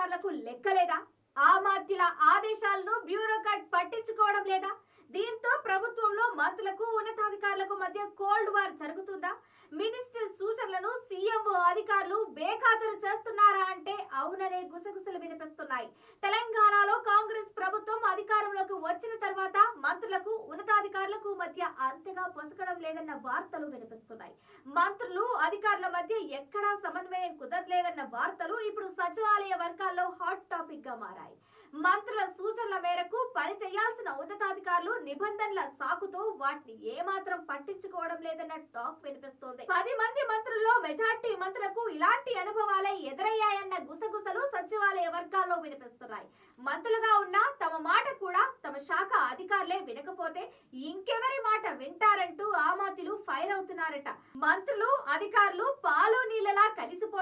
అధికారులకు లెక్కలేదా? ఆమాత్యుల ఆదేశాలను బ్యూరోక్రాట్ పట్టించుకోవడం లేదా? దీంతో ప్రభుత్వంలో మంత్రులకు ఉన్నతాధికారులకు మధ్య కోల్డ్ వార్ జరుగుతుందా? మినిస్టర్ సూచనలను సీఎంఓ అధికారులు బేఖాతరు చేస్తున్నారా అంటే అవుననే గుసగుసలు వినిపిస్తున్నాయి. తెలంగాణలో కాంగ్రెస్ వచ్చిన తర్వాత మంత్రులకు ఉన్నతాధికారులకు మధ్య అంతగా పొసగడం లేదన్న వార్తలు వినిపిస్తున్నాయి. మంత్రులు అధికారుల మధ్య ఎక్కడా సమన్వయం కుదరలేదన్న వార్తలు ఇప్పుడు సచివాలయ వర్గాల్లో హాట్ టాపిక్గా మారాయి. మంత్రుల సూచనల మేరకు పని చేయాల్సిన ఉన్నతాధికారులు నిబంధనల సాకుతో వాటిని ఏమాత్రం పట్టించుకోవడం లేదన్న టాక్ వినిపిస్తోంది. పది మంది మంత్రుల్లో మెజార్టీ మంత్రులకు ఇలాంటి అనుభవాలే ఎదురయ్యాయన్న గుసగుసలు సచివాలయ వర్గాల్లో వినిపిస్తున్నాయి. మంత్రులుగా ఉన్న తమ మాట కూడా తమ శాఖ అధికారులే వినకపోతే ఇంకెవరి మాట వింటారంటూ ఆమాతిలు ఫైర్ అవుతున్నారట. మంత్రులు అధికారులు పాలు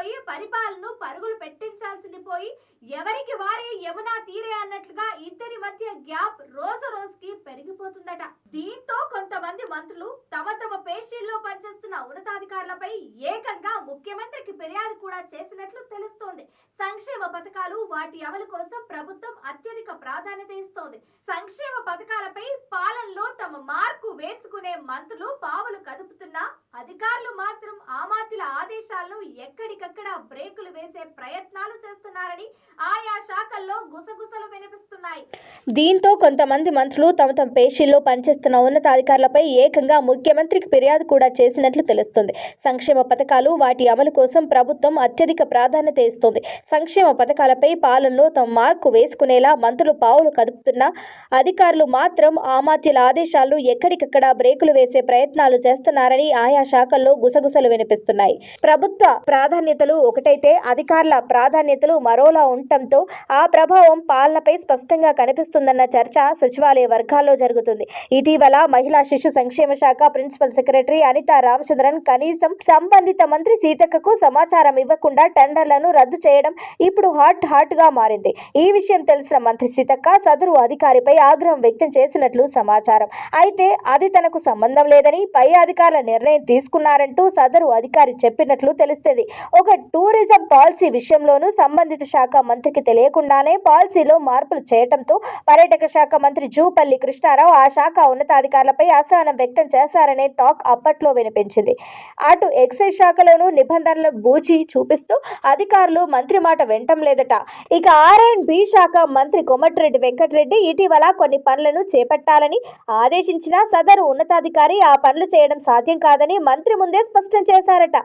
నీళ్ళలా కలిసిపోయి పరుగులు పెట్టించాల్సింది పోయి ఎవరికి వారే యమునా తీరే అన్నట్లుగా ఇద్దరి మధ్య గ్యాప్ రోజు రోజుకి పెరిగిపోతుందట. దీంతో కొంతమంది మంత్రులు తమ తమ పేషీల్లో పనిచేస్తున్న ఉన్నతాధికారులపై ఏకంగా ముఖ్యమంత్రికి ఫిర్యాదు కూడా చేసినట్లు తెలుస్తోంది. సంక్షేమ పథకాలు వాటి అమలు కోసం ప్రభుత్వం అత్యధిక ప్రాధాన్యత ఇస్తోంది. సంక్షేమ పథకాలపై పాలనలో తమ మార్కు వేసుకునే మంత్రులు పావులు కదుపుతున్నా అధికారులు ఆదేశాలను ఎక్కడికక్కడ బ్రేకులు వేసే ప్రయత్నాలు చేస్తున్నారని ఆయా శాఖల్లో గుసగుసలు వినిపిస్తున్నాయి. దీంతో కొంతమంది మంత్రులు తమ తమ పేషీల్లో పనిచేస్తున్న ఉన్నతాధికారులపై ఏకంగా ముఖ్యమంత్రికి ఫిర్యాదు కూడా చేసినట్లు తెలుస్తుంది. సంక్షేమ పథకాలు వాటి అమలు కోసం ప్రభుత్వం అత్యధిక ప్రాధాన్యత ఇస్తుంది. సంక్షేమ పథకాలపై పాలనలో తమ మార్కు వేసుకునేలా మంత్రులు పావులు కదుపుతున్న అధికారులు మాత్రం ఆమాత్యుల ఆదేశాలు ఎక్కడికక్కడ బ్రేకులు వేసే ప్రయత్నాలు చేస్తున్నారని ఆయా శాఖల్లో గుసగుసలు వినిపిస్తున్నాయి. ప్రభుత్వ ప్రాధాన్యతలు ఒకటైతే అధికారుల ప్రాధాన్యతలు మరోలా ఉండటంతో ఆ ప్రభావం పాలనపై స్పష్టంగా కనిపిస్తుందన్న చర్చ సచివాలయ వర్గాల్లో జరుగుతుంది. ఇటీవల మహిళా శిశు సంక్షేమ శాఖ ప్రిన్సిపల్ సెక్రటరీ అనితా రామచంద్రన్ కనీసం సంబంధిత మంత్రి సీతక్కకు సమాచారం ఇవ్వకుండా టెండర్లను రద్దు చేయడం ఇప్పుడు హాట్ హాట్గా మారింది. ఈ విషయం తెలిసిన మంత్రి సీతక్క సదరు అధికారిపై ఆగ్రహం వ్యక్తం చేసినట్లు సమాచారం. అయితే అది తనకు సంబంధం లేదని పై అధికారుల నిర్ణయం తీసుకున్నారంటూ సదరు అధికారి చెప్పినట్లు తెలుస్తుంది. ఒక టూరిజం పాలసీ విషయంలోనూ సంబంధిత శాఖ మంత్రికి తెలియకుండానే పాలసీలో మార్పులు చేయటంతో పర్యాటక శాఖ మంత్రి జూపల్లి కృష్ణారావు ఆ శాఖ ఉన్నతాధికారులపై అసహనం వ్యక్తం చేశారనే టాక్ అప్పట్లో వినిపించింది. అటు ఎక్సైజ్ శాఖలోనూ నిబంధనలు బూచి చూపిస్తూ అధికారులు మంత్రి మాట వినటం లేదట. ఇక ఆర్ అండ్ బి శాఖ మంత్రి కొమటిరెడ్డి వెంకటరెడ్డి ఇటీవల కొన్ని పనులను చేపట్టాలని ఆదేశించిన సదరు ఉన్నతాధికారి ఆ పనులు చేయడం సాధ్యం కాదని మంత్రి ముందే స్పష్టం చేశారట.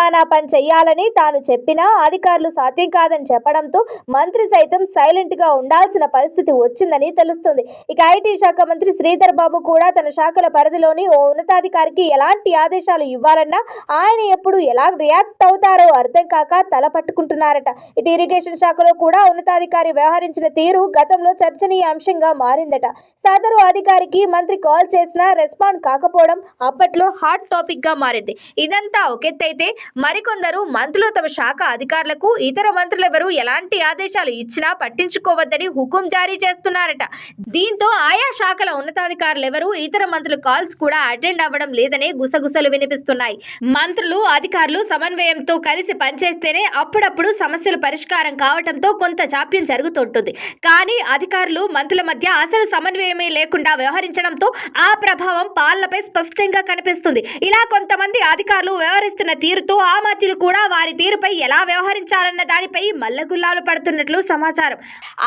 ఫలానా పని చెయ్యాలని తాను చెప్పినా అధికారులు సాధ్యం కాదని చెప్పడంతో మంత్రి సైతం సైలెంట్గా ఉండాల్సిన పరిస్థితి వచ్చిందని తెలుస్తుంది. ఇక ఐటీ శాఖ మంత్రి శ్రీధర్ బాబు కూడా తన శాఖల పరిధిలోని ఓ ఉన్నతాధికారికి ఎలాంటి ఆదేశాలు ఇవ్వాలన్నా ఆయన ఎప్పుడు ఎలా రియాక్ట్ అవుతారో అర్థం కాక తల పట్టుకుంటున్నారట. ఇటు ఇరిగేషన్ శాఖలో కూడా ఉన్నతాధికారి వ్యవహరించిన తీరు గతంలో చర్చనీయ అంశంగా మారిందట. సదరు అధికారికి మంత్రి కాల్ చేసినా రెస్పాండ్ కాకపోవడం అప్పట్లో హాట్ టాపిక్గా మారింది. ఇదంతా ఒకెత్తైతే మరికొందరు మంత్రులు తమ శాఖ అధికారులకు ఇతర మంత్రులెవరూ ఎలాంటి ఆదేశాలు ఇచ్చినా పట్టించుకోవద్దని హుకుం జారీ చేస్తున్నారట. దీంతో ఆయా శాఖల ఉన్నతాధికారులు ఎవరు ఇతర మంత్రుల కాల్స్ కూడా అటెండ్ అవ్వడం లేదనే గుసగుసలు వినిపిస్తున్నాయి. మంత్రులు అధికారులు సమన్వయంతో కలిసి పనిచేస్తేనే అప్పుడప్పుడు సమస్యలు పరిష్కారం కావడంతో కొంత జాప్యం జరుగుతుంటుంది. కానీ అధికారులు మంత్రుల మధ్య అసలు సమన్వయమే లేకుండా వ్యవహరించడంతో ఆ ప్రభావం పాలనపై స్పష్టంగా కనిపిస్తుంది. ఇలా కొంతమంది అధికారులు వ్యవహరిస్తున్న తీరుతో ఆ కూడా వారి తీరుపై ఎలా వ్యవహరించాలన్న దానిపై మల్లగుల్లాలు పడుతున్నట్లు సమాచారం.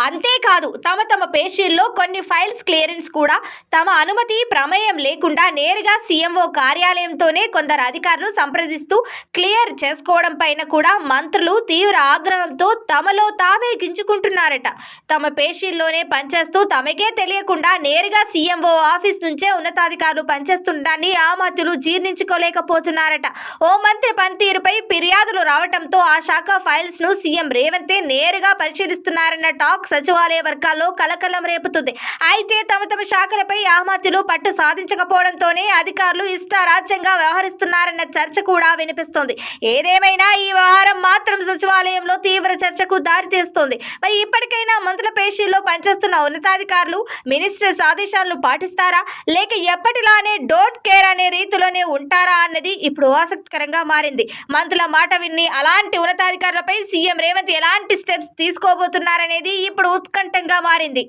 అంతేకాదు తమ తమ పేషీల్లో కొన్ని ఫైల్స్ క్లియరెన్స్ కూడా తమ అనుమతి ప్రమేయం లేకుండా నేరుగా సీఎంఓ కార్యాలయంతోనే కొందరు అధికారులు సంప్రదిస్తూ క్లియర్ చేసుకోవడం పైన కూడా మంత్రులు తీవ్ర ఆగ్రహంతో తమలో తామే గించుకుంటున్నారట తమ పేషీల్లోనే పనిచేస్తూ తమకే తెలియకుండా నేరుగా సీఎంఓ ఆఫీస్ నుంచే ఉన్నతాధికారులు పనిచేస్తుండడాన్ని ఆ మంత్రులు జీర్ణించుకోలేకపోతున్నారట. ఓ మంత్రి తీరుపై ఫిర్యాదులు రావడంతో ఆ శాఖ ఫైల్స్ను సీఎం రేవంతే నేరుగా పరిశీలిస్తున్నారన్న టాక్ సచివాలయ వర్గాల్లో కలకలం రేపుతుంది. అయితే తమ తమ శాఖలపై ఆమాత్యులు పట్టు సాధించకపోవడంతోనే అధికారులు ఇష్టారాజ్యంగా వ్యవహరిస్తున్నారన్న చర్చ కూడా వినిపిస్తోంది. ఏదేమైనా ఈ వ్యవహారం మాత్రం సచివాలయంలో తీవ్ర చర్చకు దారితీస్తోంది. మరి ఇప్పటికైనా మంత్రుల పేషీల్లో పనిచేస్తున్న ఉన్నతాధికారులు మినిస్టర్స్ ఆదేశాలను పాటిస్తారా? లేక ఎప్పటిలానే డోంట్ కేర్ అనే రీతిలోనే ఉంటారా అన్నది ఇప్పుడు ఆసక్తికరంగా మారింది. మంత్రుల మాట విని అలాంటి ఉన్నతాధికారులపై సీఎం రేవంత్ ఎలాంటి స్టెప్స్ తీసుకోబోతున్నారనేది ఇప్పుడు ఉత్కంఠంగా మారింది.